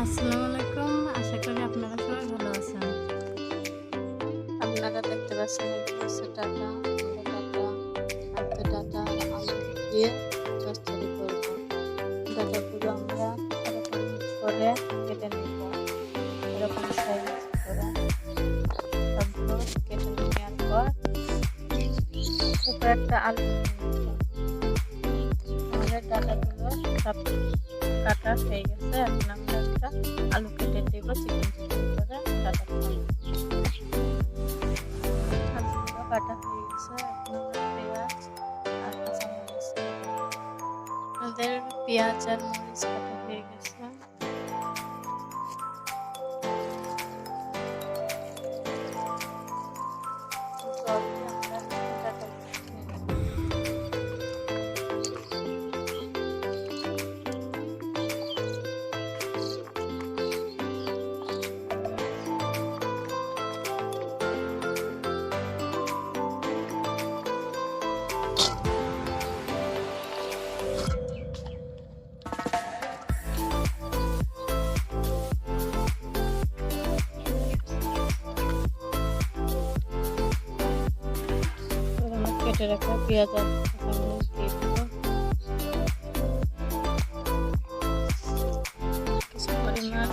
আসসালামু আলাইকুম আশা করি আপনারা সবাই ভালো আছেন আপনারা দেখতে পাচ্ছেন এটি হচ্ছে ডাটা আমরা ডাটা আলু ডাটা আর আলু দিয়ে চচ্চড়ি করব ডাটাগুলো আমরা এরকম করে কেটে নেব এরকম সাইজ করে সবগুলো কেটে নেওয়ার পর ছোট একটা আলু নিয়ে নেব। আমাদের ডাটাগুলো সব কাটা হয়ে গেছে এখন আমরা একটা আলু কেটে দেব চিকন চিকন করে ডাটা আলুগুলো কাটা হয়ে গেছে এখন আমরা পেঁয়াজ আর কাঁচামরিচ আমাদের পেঁয়াজ আর মরিচ কাটা হয়ে গেছে জল কেটে রাখা পেঁয়াজ আর কাঁচামরিচ দিয়ে দেবো। কিছু পরিমাণ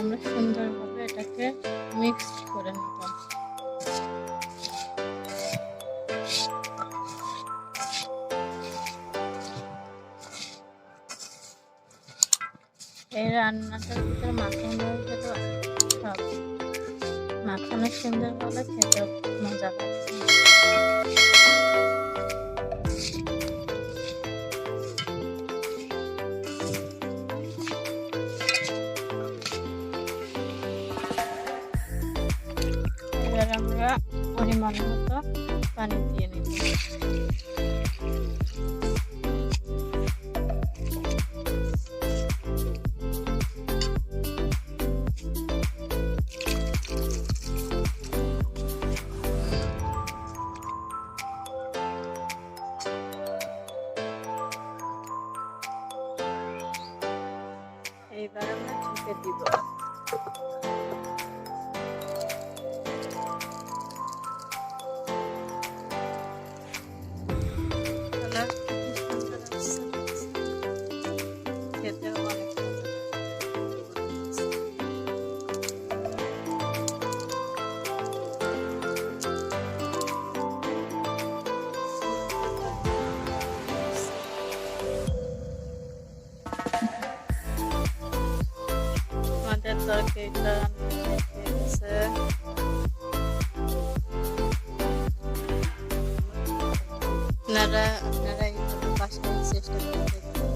আমরা সুন্দরভাবে এটাকে মিক্স করে নিব। এই রান্নাটার ভিতরে মাখানো গেলে সব। মাখানো সুন্দর হলে খেতে মজা লাগবে আমরা পরিমাণ মতো পানি দিয়ে নেব। এইবার আমরা ঢেকে দিব। আমাদের তরকারিটা হয়ে গেছে আপনারা আপনারা এইভাবে বাসায় চেষ্টা করে দেখবেন।